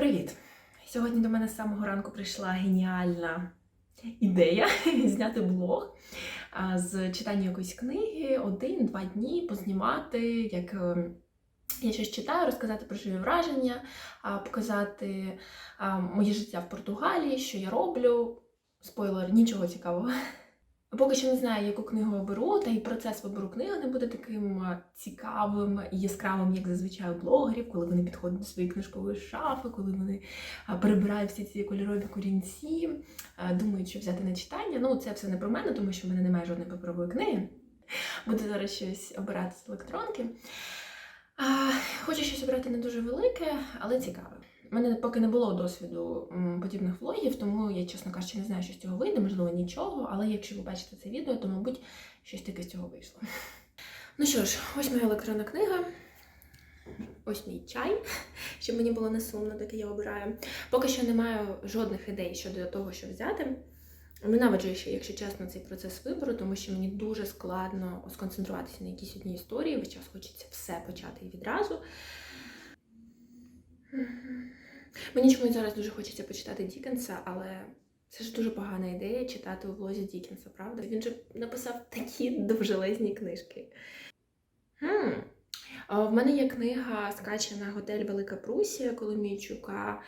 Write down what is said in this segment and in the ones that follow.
Привіт! Сьогодні до мене з самого ранку прийшла геніальна ідея зняти блог з читання якоїсь книги один-два дні, познімати, як е, я щось читаю, розказати про свої враження, показати моє життя в Португалії, що я роблю. Спойлер, нічого цікавого. Поки що не знаю, яку книгу оберу, та і процес вибору книги не буде таким цікавим і яскравим, як зазвичай у блогерів, коли вони підходять до своєї книжкової шафи, коли вони перебирають всі ці кольорові корінці, думають, що взяти на читання. Ну, це все не про мене, тому що в мене немає жодної паперової книги. Буду зараз щось обирати з електронки. Хочу щось обрати не дуже велике, але цікаве. У мене поки не було досвіду подібних влогів, тому я, чесно кажучи, не знаю, що з цього вийде, можливо, нічого, але якщо ви бачите це відео, то, мабуть, щось таке з цього вийшло. Ну що ж, ось моя електронна книга. Ось мій чай, щоб мені було не сумно, доки я обираю. Поки що не маю жодних ідей щодо того, що взяти. Ненавиджу ще, якщо чесно, цей процес вибору, тому що мені дуже складно сконцентруватися на якійсь одній історії. Весь час хочеться все почати і відразу. Мені чомусь зараз дуже хочеться почитати Дікенса, але це ж дуже погана ідея читати у влозі Дікенса, правда? Він же написав такі довжелезні книжки. Хм. В мене є книга скачана Готель Велика Прусія Коломійчука.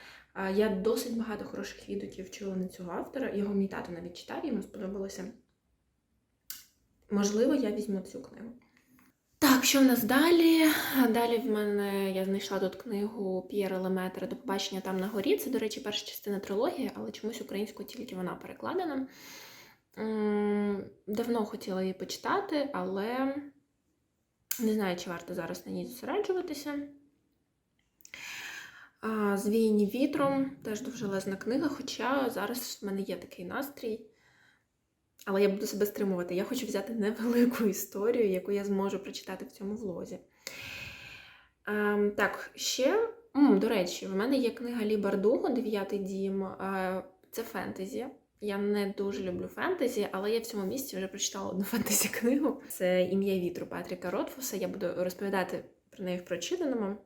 Я досить багато хороших відгуків чула на цього автора. Його мій тато навіть читав, йому сподобалося. Можливо, я візьму цю книгу. Так, що в нас далі? Далі в мене я знайшла тут книгу П'єра Леметра до побачення там на горі. Це, до речі, перша частина трилогії, але чомусь українською тільки вона перекладена. Давно хотіла її почитати, але не знаю, чи варто зараз на ній зосереджуватися. Звіяні вітром теж довжелезна книга, хоча зараз в мене є такий настрій. Але я буду себе стримувати. Я хочу взяти невелику історію, яку я зможу прочитати в цьому влозі. Ем, так, ще, М, до речі, в мене є книга Лі Бардуго Дев'ятий дім. Е, це фентезі. Я не дуже люблю фентезі, але я в цьому місці вже прочитала одну фентезі книгу. Це ім'я вітру Патріка Ротфуса. Я буду розповідати про неї в прочитаному.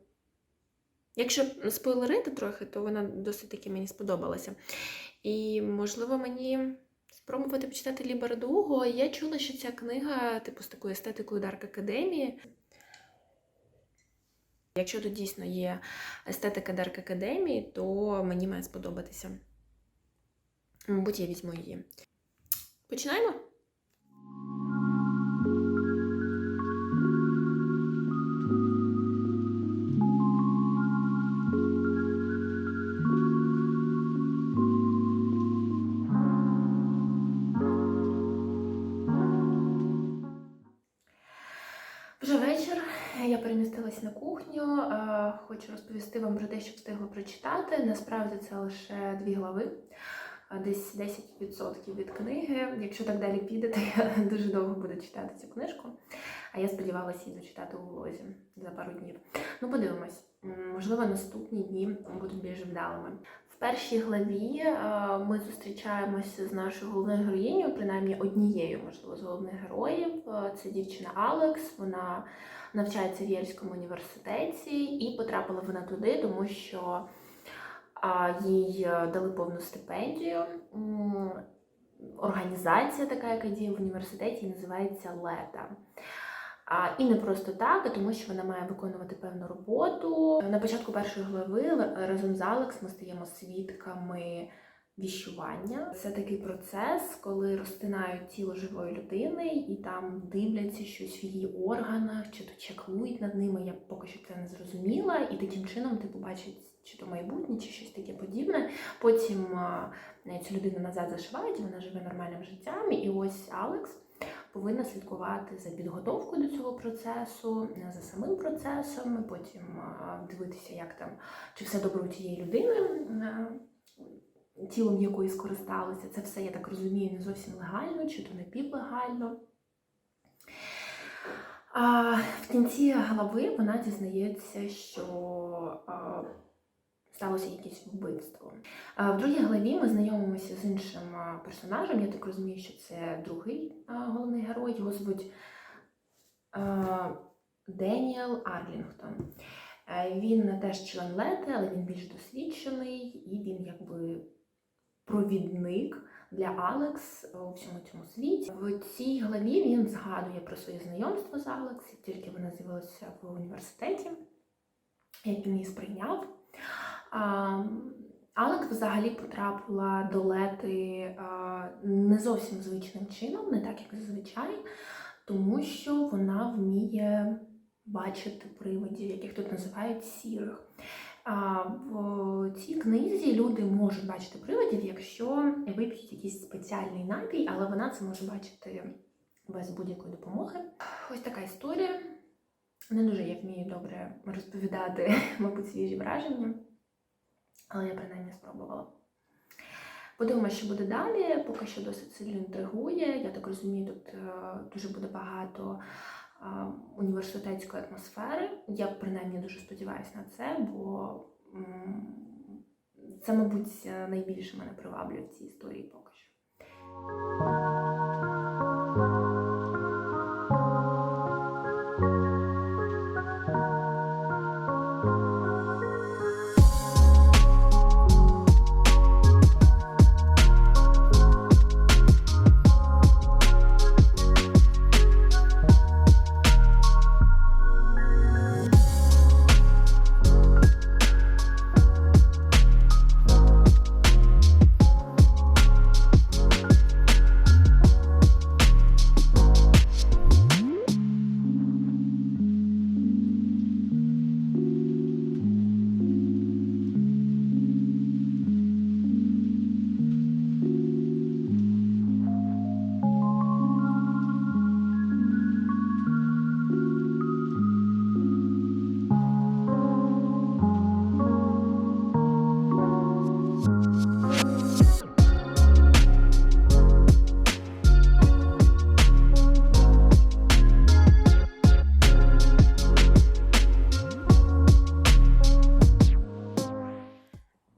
Якщо спойлерити трохи, то вона досить таки мені сподобалася. І, можливо, мені спробувати почитати Лібера Дуго. Я чула, що ця книга, типу, з такою естетикою Дарк Академії. Якщо тут дійсно є естетика Дарк Академії, то мені має сподобатися. Мабуть, я візьму її. Починаємо? На кухню. Е, Хочу розповісти вам про те, що встигла прочитати. Насправді це лише дві глави, е, десь 10% від книги. Якщо так далі піде, то я дуже довго буду читати цю книжку. А я сподівалася її дочитати у влозі за пару днів. Ну, подивимось. Можливо, наступні дні будуть більш вдалими. В першій главі е, ми зустрічаємося з нашою головною героїнею, принаймні однією, можливо, з головних героїв. Це дівчина Алекс. Вона навчається в Єльському університеті, і потрапила вона туди, тому що їй е, дали повну стипендію. Організація, така, яка діє в університеті, називається Лета. А, і не просто так, а тому що вона має виконувати певну роботу. На початку першої глави л- разом з Алекс ми стаємо свідками віщування. Це такий процес, коли розтинають тіло живої людини і там дивляться щось в її органах, чи то чекують над ними. Я поки що це не зрозуміла, і таким чином ти побачиш чи то майбутнє, чи щось таке подібне. Потім цю людину назад зашивають, вона живе нормальним життям. І ось Алекс повинна слідкувати за підготовкою до цього процесу, за самим процесом, потім дивитися, як там чи все добре у тієї людини, тілом якої скористалися. Це все, я так розумію, не зовсім легально, чи то напівлегально. А в кінці глави вона дізнається, що а, сталося якесь вбивство. А в другій главі ми знайомимося з іншим персонажем. Я так розумію, що це другий а, головний герой. Його звуть Деніел Арлінгтон. Е, Він теж член лети, але він більш досвідчений. Провідник для Алекс у всьому цьому світі. В цій главі він згадує про своє знайомство з Алекс, тільки вона з'явилася в університеті, як він її сприйняв. Алекс взагалі потрапила до лети не зовсім звичним чином, не так, як зазвичай, тому що вона вміє бачити привидів, яких тут називають сірих. В цій книзі люди можуть бачити привидів, якщо вип'ють якийсь спеціальний напій, але вона це може бачити без будь-якої допомоги. Ось така історія. Не дуже я вмію добре розповідати, мабуть, свіжі враження, але я принаймні спробувала. Подивимося, що буде далі. Поки що досить сильно інтригує. Я так розумію, тут е, дуже буде багато університетської атмосфери. Я принаймні дуже сподіваюся на це, бо це, мабуть, найбільше мене приваблює в цій історії поки що.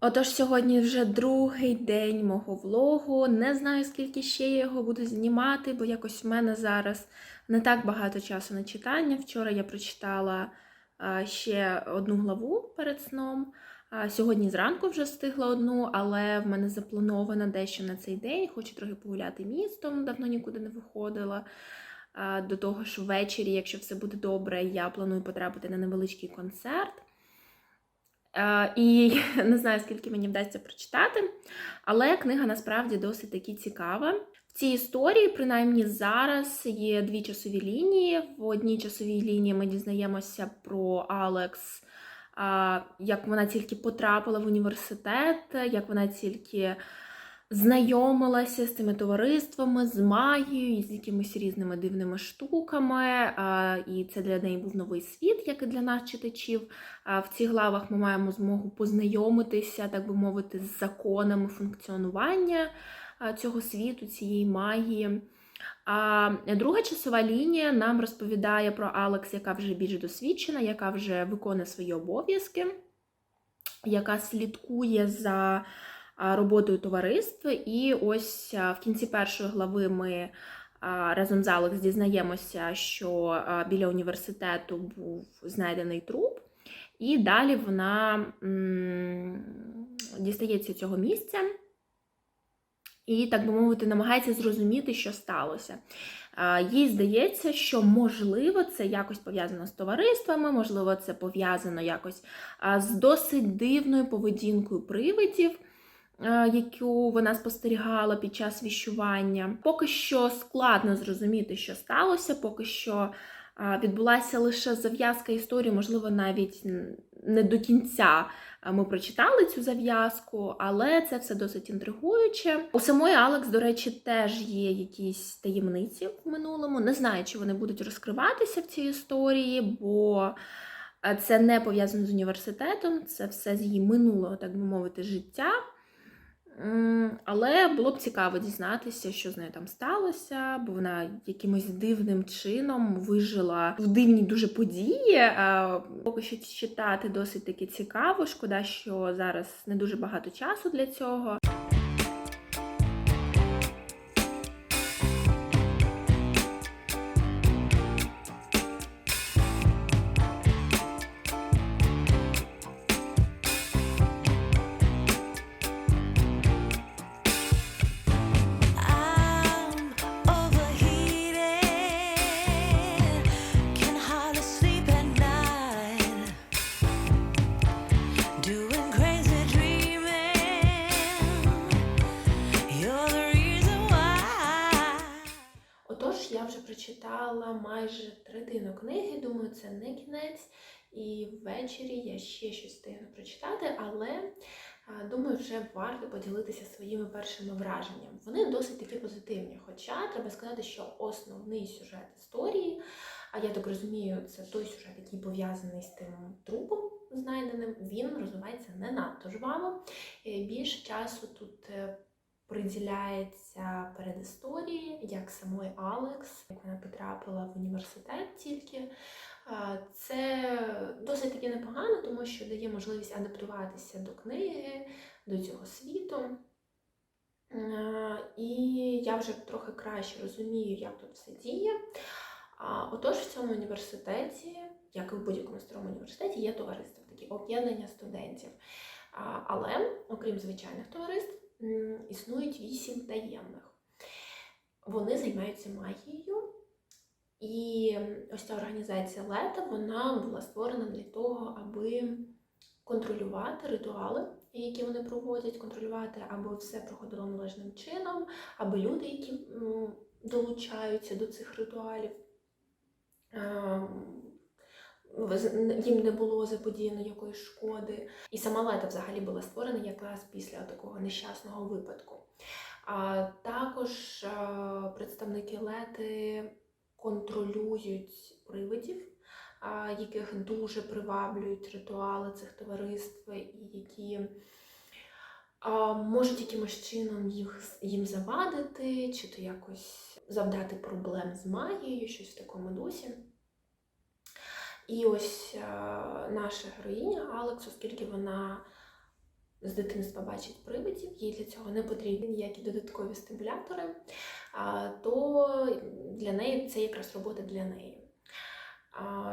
Отож, сьогодні вже другий день мого влогу. Не знаю, скільки ще я його буду знімати, бо якось в мене зараз не так багато часу на читання. Вчора я прочитала ще одну главу перед сном. Сьогодні зранку вже встигла одну, але в мене заплановано дещо на цей день. Хочу трохи погуляти містом, давно нікуди не виходила. До того ж, ввечері, якщо все буде добре, я планую потрапити на невеличкий концерт. Е, І не знаю, скільки мені вдасться прочитати, але книга насправді досить таки цікава. В цій історії, принаймні зараз, є дві часові лінії. В одній часовій лінії ми дізнаємося про Алекс, як вона тільки потрапила в університет, як вона тільки знайомилася з цими товариствами, з магією, з якимись різними дивними штуками. І це для неї був новий світ, як і для нас, читачів. В цих главах ми маємо змогу познайомитися, так би мовити, з законами функціонування цього світу, цієї магії. А друга часова лінія нам розповідає про Алекс, яка вже більш досвідчена, яка вже виконує свої обов'язки, яка слідкує за роботою товариства. І ось в кінці першої глави ми разом з Алекс дізнаємося, що біля університету був знайдений труп. І далі вона дістається цього місця і, так би мовити, намагається зрозуміти, що сталося. Їй здається, що можливо це якось пов'язано з товариствами, можливо, це пов'язано якось з досить дивною поведінкою привидів. А, Яку вона спостерігала під час віщування. Поки що складно зрозуміти, що сталося, поки що відбулася лише зав'язка історії, можливо, навіть не до кінця ми прочитали цю зав'язку, але це все досить інтригуюче. У самої Алекс, до речі, теж є якісь таємниці в минулому. Не знаю, чи вони будуть розкриватися в цій історії, бо е, це не пов'язано з університетом, це все з її минулого, так би мовити, життя. Але було б цікаво дізнатися, що з нею там сталося, бо вона якимось дивним чином вижила в дивні дуже події. Поки що читати досить таки цікаво. Шкода, що зараз не дуже багато часу для цього. Книги. Думаю, це не кінець. І ввечері я ще щось встигну прочитати, але думаю, вже варто поділитися своїми першими враженнями. Вони досить таки позитивні. Хоча треба сказати, що основний сюжет історії, а я так розумію, це той сюжет, який пов'язаний з тим трупом знайденим, він розвивається не надто жваво. Е, Більше часу тут приділяється передісторії, як самої Алекс, як вона потрапила в університет тільки. Це досить таки непогано, тому що дає можливість адаптуватися до книги, до цього світу. І я вже трохи краще розумію, як тут все діє. Отож, в цьому університеті, як і в будь-якому старому університеті, є товариство, такі об'єднання студентів. Але, окрім звичайних товариств, існують вісім таємних. Вони займаються магією. І ось ця організація лета вона була створена для того, аби контролювати ритуали, які вони проводять, контролювати, аби все проходило належним чином, аби люди, які долучаються до цих ритуалів, ем, їм не було заподіяно якоїсь шкоди. І сама лета взагалі була створена якраз після такого нещасного випадку. А також е, представники лети контролюють привидів, яких дуже приваблюють ритуали цих товариств, і які можуть якимось чином їх, їм завадити, чи то якось завдати проблем з магією, щось в такому дусі. І ось е, наша героїня Алекс, оскільки вона з дитинства бачить привидів, їй для цього не потрібні ніякі додаткові стимулятори, то для неї це якраз робота для неї.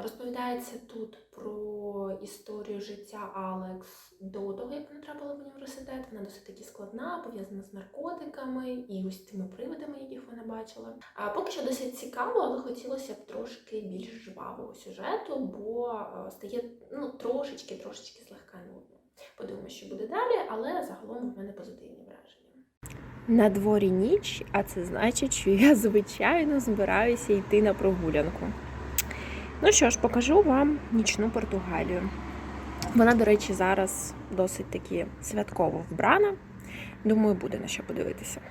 Розповідається тут про історію життя Алекс до того, як вона трапила в університет. Вона досить таки складна, пов'язана з наркотиками і ось тими привидами, яких вона бачила. А поки що досить цікаво, але хотілося б трошки більш жвавого сюжету, бо е, стає ну трошечки, трошечки злегка нудно. Подивимося, що буде далі, але загалом в мене позитивні враження. На дворі ніч, а це значить, що я звичайно збираюся йти на прогулянку. Ну що ж, покажу вам нічну Португалію. Вона, до речі, зараз досить таки святково вбрана. Думаю, буде на що подивитися.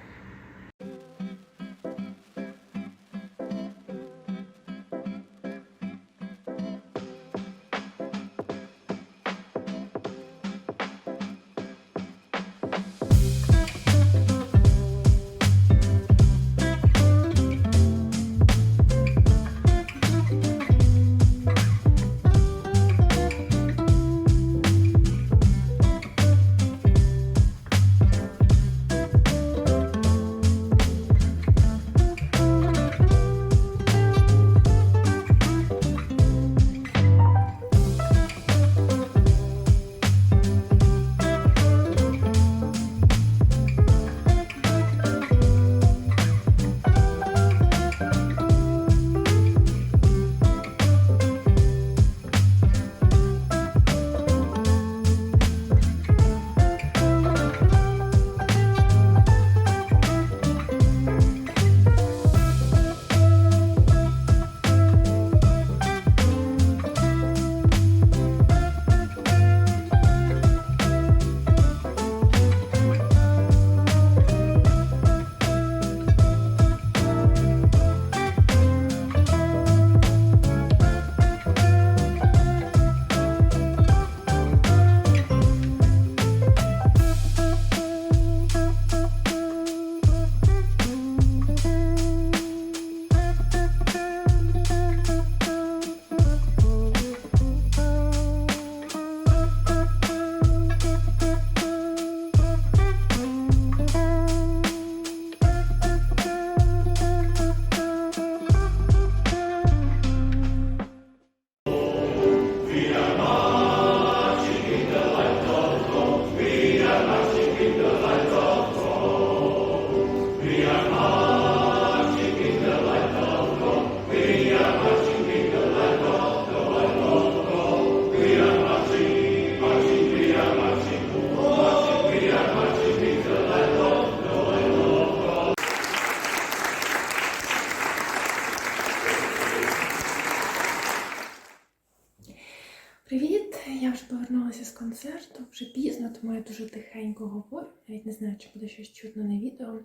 Навіть не знаю, чи буде щось чутно на відео.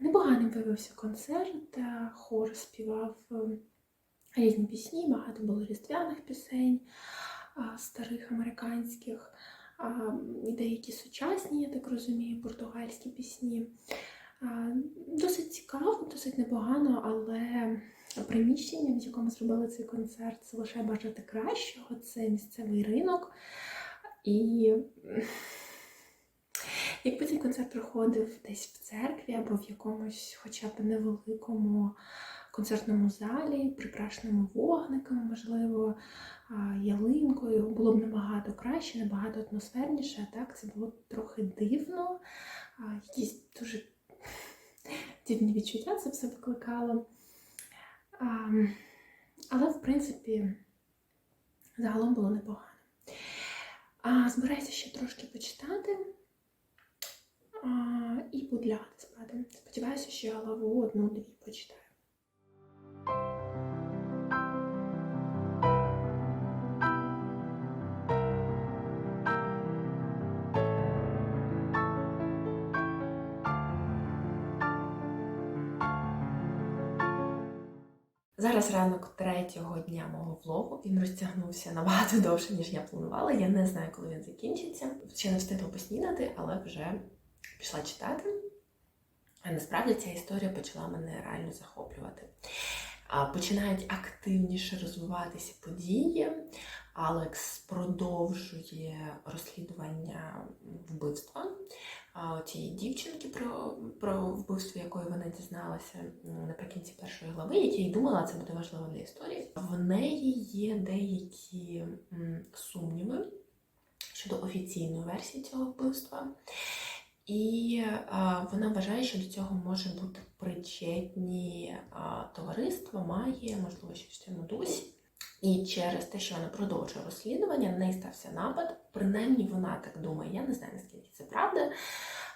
Непоганим виявився концерт, е, хор співав е, різні пісні, багато було різдвяних пісень, старих американських, деякі сучасні, я так розумію, португальські пісні. Досить цікаво, досить непогано, але приміщення, в якому зробили цей концерт, це лише бажати кращого. Це місцевий ринок. І якби цей концерт проходив десь в церкві або в якомусь хоча б невеликому концертному залі, прикрашеному вогниками, можливо, ялинкою, було б набагато краще, набагато атмосферніше. А так це було трохи дивно, якісь дуже дивні відчуття це все викликало. Але, в принципі, загалом було непогано. А, збираюся ще трошки почитати і буду лягати спати. Сподіваюся, що я главу одну-дві почитаю. Зараз ранок третього дня мого влогу. Він розтягнувся набагато довше, ніж я планувала. Я не знаю, коли він закінчиться. Ще не встигла поснідати, але вже пішла читати. А насправді ця історія почала мене реально захоплювати. Починають активніше розвиватися події. Алекс продовжує розслідування вбивства цієї дівчинки, про, про вбивство якої вона дізналася наприкінці першої глави, як я й думала, це буде важливо для історії. В неї є деякі сумніви щодо офіційної версії цього вбивства. І а, вона вважає, що до цього може бути причетні а, товариство, має, можливо, щось в цьому дусі. І через те, що вона продовжує розслідування, на неї стався напад. Принаймні вона так думає. Я не знаю, наскільки це правда.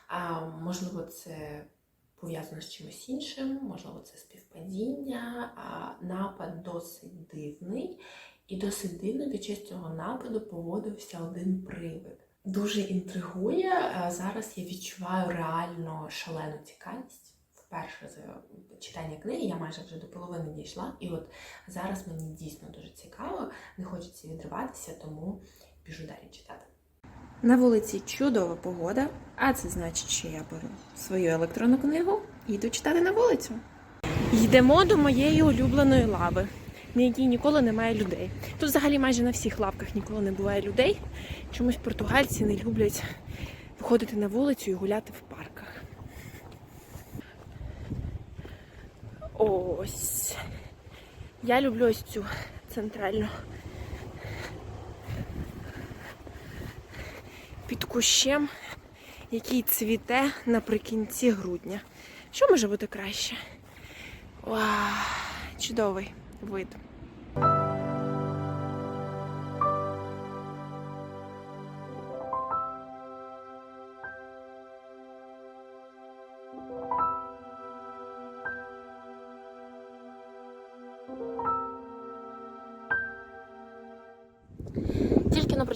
А, можливо, це пов'язано з чимось іншим, можливо, це співпадіння. А, напад досить дивний. І досить дивно під час цього нападу поводився один привид. Дуже інтригує. Е, Зараз я відчуваю реально шалену цікавість. Вперше за читання книги я майже вже до половини дійшла, і от зараз мені дійсно дуже цікаво, не хочеться відриватися, тому біжу далі читати. На вулиці чудова погода, а це значить, що я беру свою електронну книгу і йду читати на вулицю. Йдемо до моєї улюбленої лави, на якій ніколи немає людей. Тут взагалі майже на всіх лавках ніколи не буває людей. Чомусь португальці не люблять виходити на вулицю і гуляти в парках. Ось. Я люблю ось цю центральну. Під кущем, який цвіте наприкінці грудня. Що може бути краще? Вау, чудовий вид.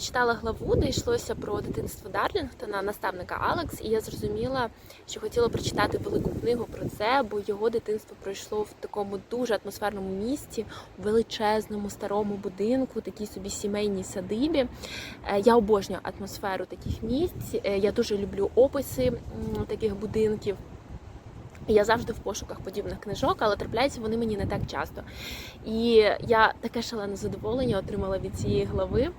Прочитала главу, де йшлося про дитинство Дарлінгтона, наставника Алекс, і я зрозуміла, що хотіла прочитати велику книгу про це, бо його дитинство пройшло в такому дуже атмосферному місті, величезному старому будинку, такій собі сімейній садибі. Е, Я обожнюю атмосферу таких місць. Е, Я дуже люблю описи таких будинків. Я завжди в пошуках подібних книжок, але трапляються вони мені не так часто. І я таке шалене задоволення отримала від цієї глави.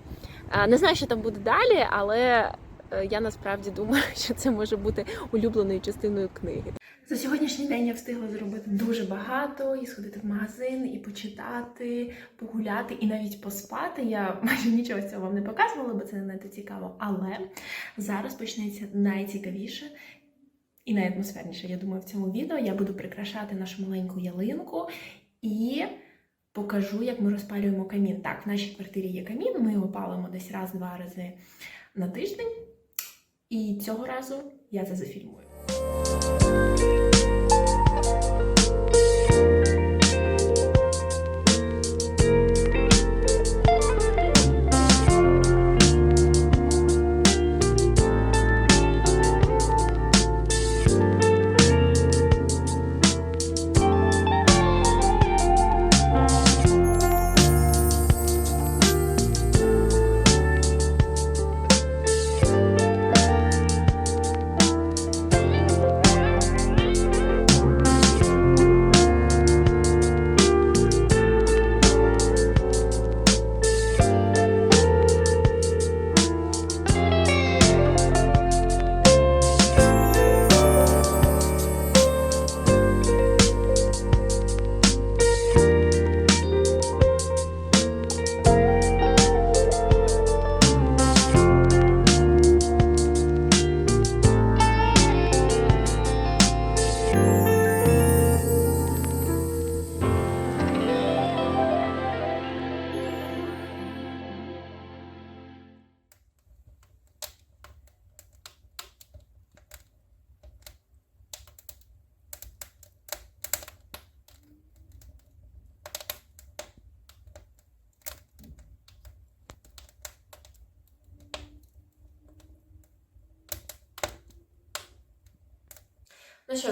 Е, Не знаю, що там буде далі, але е, я насправді думаю, що це може бути улюбленою частиною книги. За сьогоднішній день я встигла зробити дуже багато і сходити в магазин, і почитати, погуляти, і навіть поспати. Я майже нічого з цього вам не показувала, бо це не надто цікаво. Але зараз почнеться найцікавіше і найатмосферніше. Я думаю, в цьому відео я буду прикрашати нашу маленьку ялинку і покажу, як ми розпалюємо камін. Так, в нашій квартирі є камін, ми його палимо десь раз-два рази на тиждень. І цього разу я це зафільмую.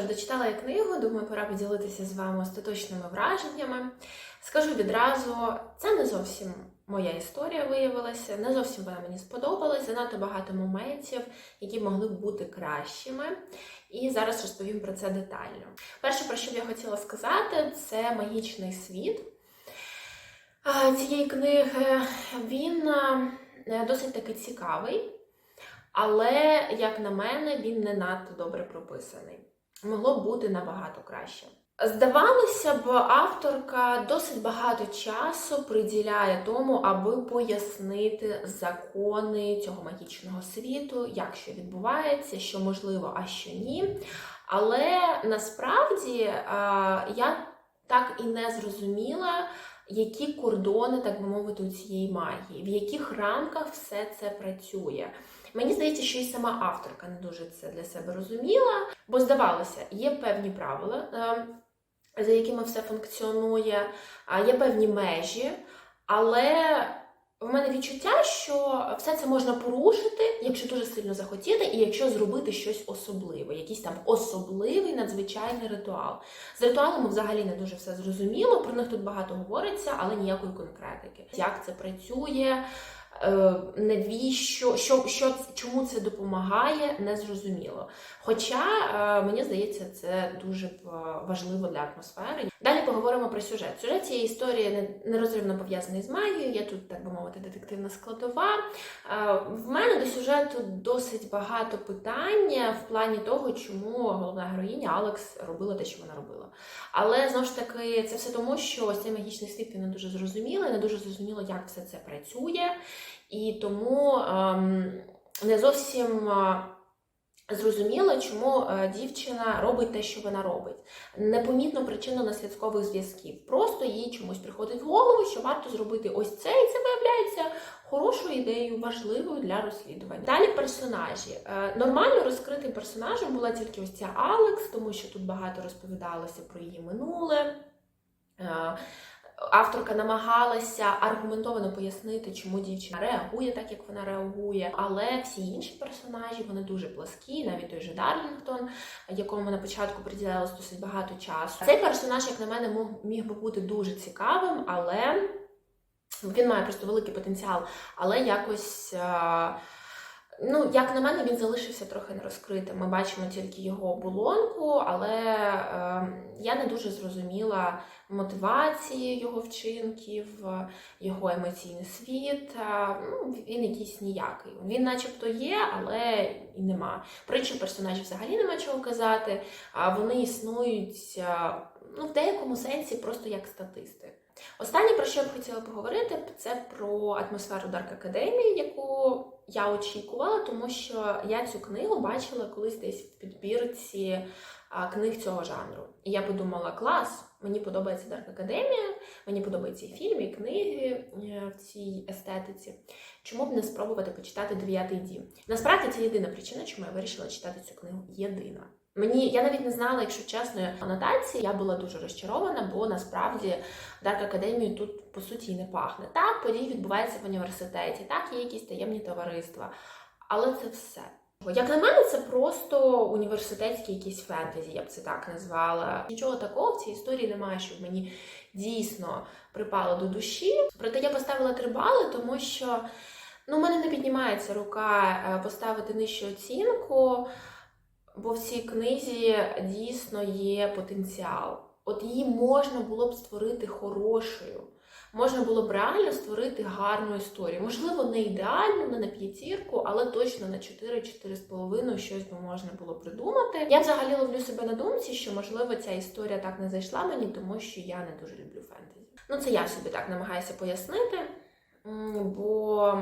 Дочитала я книгу, думаю, пора поділитися з вами остаточними враженнями. Скажу відразу, це не зовсім моя історія виявилася, не зовсім вона мені сподобалась, занадто багато моментів, які могли б бути кращими. І зараз розповім про це детально. Перше, про що б я хотіла сказати, це магічний світ цієї книги. Він досить таки цікавий, але, як на мене, він не надто добре прописаний. Могло бути набагато краще. Здавалося б, авторка досить багато часу приділяє тому, аби пояснити закони цього магічного світу, як що відбувається, що можливо, а що ні. Але насправді я так і не зрозуміла, які кордони, так би мовити, у цієї магії, в яких рамках все це працює. Мені здається, що і сама авторка не дуже це для себе розуміла, бо здавалося, є певні правила, е, за якими все функціонує, є певні межі, але в мене відчуття, що все це можна порушити, якщо дуже сильно захотіти, і якщо зробити щось особливе, якийсь там особливий надзвичайний ритуал. З ритуалами взагалі не дуже все зрозуміло. Про них тут багато говориться, але ніякої конкретики. Як це працює, навіщо, що, що, чому це допомагає, не зрозуміло. Хоча е, мені здається, це дуже е, важливо для атмосфери. Далі поговоримо про сюжет. Сюжет цієї історії не- нерозривно пов'язаний з магією. Є тут, так би мовити, детективна складова. Е, В мене до сюжету досить багато питань в плані того, чому головна героїня Алекс робила те, що вона робила. Але знову ж таки, це все тому, що ось цей магічний світ не дуже зрозумілий, не дуже зрозуміло, як все це працює, і тому ем, не зовсім. е, Зрозуміло, чому е, дівчина робить те, що вона робить. Непомітно причинно-наслідкових зв'язків. Просто їй чомусь приходить в голову, що варто зробити ось це, і це виявляється хорошою ідеєю, важливою для розслідування. Далі персонажі. Е, Нормально розкритим персонажем була тільки ось ця Алекс, тому що тут багато розповідалося про її минуле. Авторка намагалася аргументовано пояснити, чому дівчина реагує так, як вона реагує. Але всі інші персонажі вони дуже пласкі, навіть той же Дарлінгтон, якому на початку приділялось досить багато часу. Цей персонаж, як на мене, міг би бути дуже цікавим, але він має просто великий потенціал, але якось. е, Ну, як на мене, він залишився трохи нерозкритим. Ми бачимо тільки його оболонку, але е, я не дуже зрозуміла мотивації його вчинків, його емоційний світ. Е, ну, він якийсь ніякий. Він, начебто, є, але і нема. Інших персонажів взагалі нема чого казати. А вони існують е, ну, в деякому сенсі просто як статисти. Останнє, про що я б хотіла поговорити, це про атмосферу Дарк Академії, яку я очікувала, тому що я цю книгу бачила колись десь в підбірці книг цього жанру. І я подумала: клас, мені подобається Дарк Академія, мені подобаються і фільми, і книги е, в цій естетиці. Чому б не спробувати почитати дев'ятий дім? Насправді це єдина причина, чому я вирішила читати цю книгу. Єдина. Мені я навіть не знала, якщо чесно, анотації. Я була дуже розчарована, бо насправді Дарк Академію тут по суті не пахне. Так, події відбуваються в університеті, так, є якісь таємні товариства, але це все. Як на мене, це просто університетські якісь фентезі, я б це так назвала. Нічого такого в цій історії немає, щоб мені дійсно припало до душі. Проте я поставила три бали, тому що ну, в мене не піднімається рука е, поставити нижчу оцінку, бо в цій книзі дійсно є потенціал. От її можна було б створити хорошою. Можна було б реально створити гарну історію. Можливо, не ідеальну, не на п'ятірку, але точно на 4-4,5 щось би можна було придумати. Я взагалі ловлю себе на думці, що можливо ця історія так не зайшла мені, тому що я не дуже люблю фентезі. Ну, це я собі так намагаюся пояснити, бо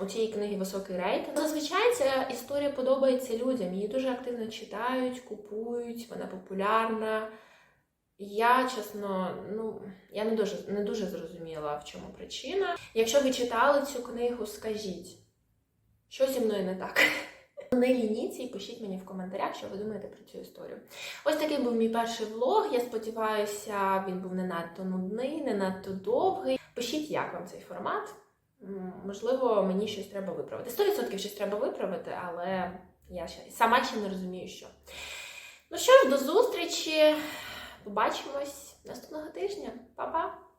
у цієї книги високий рейтинг. Зазвичай ця історія подобається людям. Її дуже активно читають, купують, вона популярна. Я чесно, ну я не дуже не дуже зрозуміла, в чому причина. Якщо ви читали цю книгу, скажіть, що зі мною не так. Не лініться і пишіть мені в коментарях, що ви думаєте про цю історію. Ось такий був мій перший влог. Я сподіваюся, він був не надто нудний, не надто довгий. Пишіть, як вам цей формат. Можливо, мені щось треба виправити. 100% щось треба виправити, але я ще сама ще не розумію, що. Ну що ж, до зустрічі. Побачимось наступного тижня. Па-па!